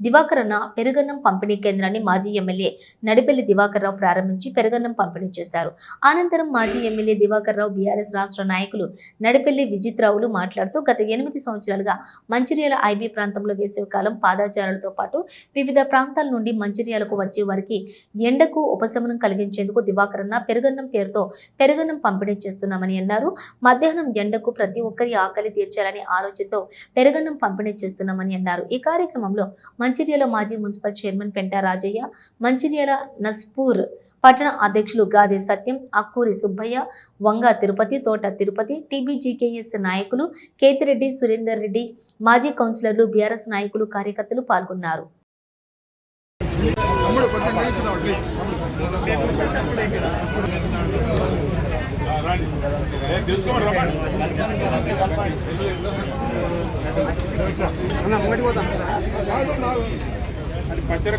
దివాకరన్న పెరుగన్నం పంపిణీ కేంద్రాన్ని మాజీ ఎమ్మెల్యే నడిపెల్లి దివాకర్రావు ప్రారంభించి పెరుగన్నం పంపిణీ చేశారు. అనంతరం మాజీ ఎమ్మెల్యే దివాకర్రావు బీఆర్ఎస్ రాష్ట్ర నాయకులు నడిపెల్లి విజిత్రావులు మాట్లాడుతూ గత ఎనిమిది సంవత్సరాలుగా మంచిర్యాల ఐబీ ప్రాంతంలో వేసవికాలం పాదాచారాలతో పాటు వివిధ ప్రాంతాల నుండి మంచిర్యాలకు వచ్చే వారికి ఎండకు ఉపశమనం కలిగించేందుకు దివాకరన్న పెరుగన్నం పేరుతో పెరుగన్నం పంపిణీ చేస్తున్నామని అన్నారు. మధ్యాహ్నం ఎండకు ప్రతి ఒక్కరి ఆకలి తీర్చాలనే ఆలోచనతో పెరుగన్నం పంపిణీ చేస్తున్నామని అన్నారు. ఈ కార్యక్రమంలో మంచిర్యాల మాజీ మున్సిపల్ చైర్మన్ పెంటా రాజయ్య మంచిర్యాల నస్పూర్ పట్టణ అధ్యక్షులు గాదే సత్యం అక్కూరి సుబ్బయ్య వంగ తిరుపతి తోట తిరుపతి టీబీజీకేఎస్ నాయకులు కేతిరెడ్డి సురేందర్ రెడ్డి మాజీ కౌన్సిలర్లు బీఆర్ఎస్ నాయకులు కార్యకర్తలు పాల్గొన్నారు. తమ్ముడు కొంచెం వేసుకుందాం ప్లీజ్ పచ్చడి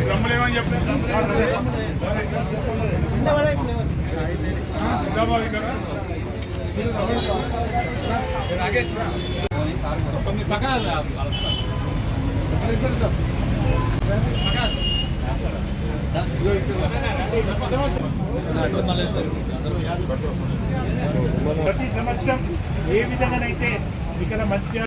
డ్రమ్ములేమని చెప్పారు జిందాబాద్ ఇక్కడ ప్రతి సంవత్సరం ఏ విధంగానైతే ఇక్కడ మంచిగా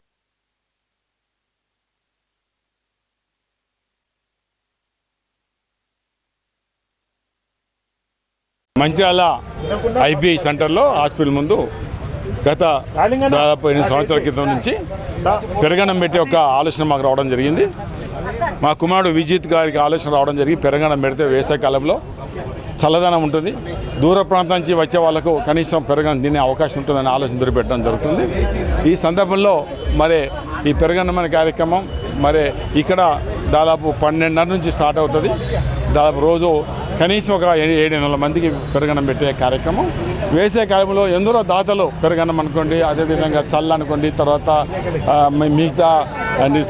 మంచిర్యాల ఐబీఐ సెంటర్లో హాస్పిటల్ ముందు గత దాదాపు ఎనిమిది సంవత్సరాల క్రితం నుంచి పెరగణం పెట్టి ఒక ఆలోచన మాకు రావడం జరిగింది. మా కుమారుడు విజిత్ గారికి ఆలోచన రావడం జరిగి పెరగణం పెడితే వేసవికాలంలో చల్లదనం ఉంటుంది. దూర ప్రాంతం నుంచి వచ్చే వాళ్ళకు కనీసం పెరగడం తినే అవకాశం ఉంటుందని ఆలోచన దొరిపెట్టడం జరుగుతుంది. ఈ సందర్భంలో మరి ఈ పెరగణమైన అనే కార్యక్రమం మరి ఇక్కడ దాదాపు పన్నెండున్నర నుంచి స్టార్ట్ అవుతుంది. దాదాపు రోజు కనీసం ఒక ఏ- ఏడు వందల మందికి పెరగనం పెట్టే కార్యక్రమం. వేసే కాలంలో ఎందరో దాతలు పెరగనం అనుకోండి అదేవిధంగా చల్ల అనుకోండి తర్వాత మిగతా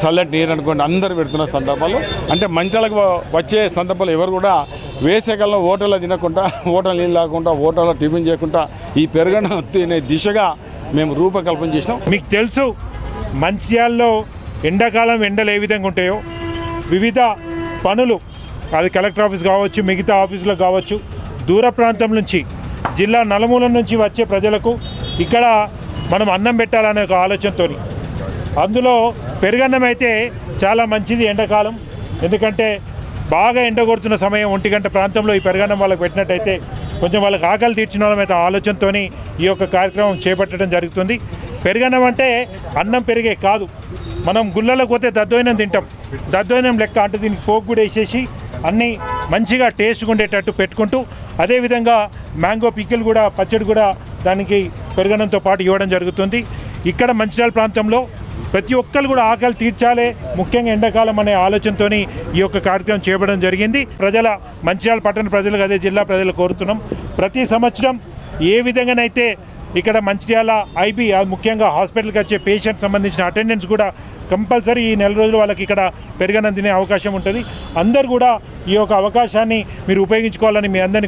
చల్లటి నీరు అనుకోండి అందరు పెడుతున్న సందర్భాలు అంటే మంచాలకు వచ్చే సందర్భాలు ఎవరు కూడా వేసేకాలంలో హోటల్లో తినకుండా హోటల్ నీళ్ళు లేకుండా హోటల్లో టిఫిన్ చేయకుండా ఈ పెరగడం తినే దిశగా మేము రూపకల్పన చేసినాం. మీకు తెలుసు మంచిర్యాలలో ఎండాకాలం ఎండలు ఏ విధంగా ఉంటాయో. వివిధ పనులు అది కలెక్టర్ ఆఫీస్ కావచ్చు మిగతా ఆఫీసులో కావచ్చు దూర ప్రాంతం నుంచి జిల్లా నలుమూల నుంచి వచ్చే ప్రజలకు ఇక్కడ మనం అన్నం పెట్టాలనే ఒక ఆలోచనతో అందులో పెరుగన్నం అయితే చాలా మంచిది ఎండాకాలం. ఎందుకంటే బాగా ఎండ కొడుతున్న సమయం ఒంటి గంట ప్రాంతంలో ఈ పెరగన్నం వాళ్ళకి పెట్టినట్టయితే కొంచెం వాళ్ళకి ఆకలి తీర్చిన వాళ్ళమైతే ఆలోచనతో ఈ యొక్క కార్యక్రమం చేపట్టడం జరుగుతుంది. పెరగన్నం అంటే అన్నం పెరిగే కాదు. మనం గుళ్ళలోకి పోతే దద్దోయినం తింటాం. దద్దోయినం లెక్క అంటే దీనికి పోపు కూడా వేసేసి అన్నీ మంచిగా టేస్ట్గా ఉండేటట్టు పెట్టుకుంటూ అదేవిధంగా మ్యాంగో పికిల్ కూడా పచ్చడి కూడా దానికి పెరగడంతో పాటు ఇవ్వడం జరుగుతుంది. ఇక్కడ మంచిర్యాల ప్రాంతంలో ప్రతి ఒక్కరు కూడా ఆకలి తీర్చాలే ముఖ్యంగా ఎండాకాలం అనే ఆలోచనతోని ఈ యొక్క కార్యక్రమం చేయడం జరిగింది. ప్రజల మంచిర్యాల పట్టణ ప్రజలకు అదే జిల్లా ప్రజలు కోరుతున్నాం. ప్రతి సంవత్సరం ఏ విధంగానైతే ఇక్కడ మంచిర్యాల ఐబీ ముఖ్యంగా హాస్పిటల్కి వచ్చే పేషెంట్ సంబంధించిన అటెండెన్స్ కూడా కంపల్సరీ ఈ నెల రోజులు వాళ్ళకి ఇక్కడ పెరగనందినే అవకాశం ఉంటుంది. అందరు కూడా ఈ యొక్క అవకాశాన్ని మీరు ఉపయోగించుకోవాలని మీ అందరినీ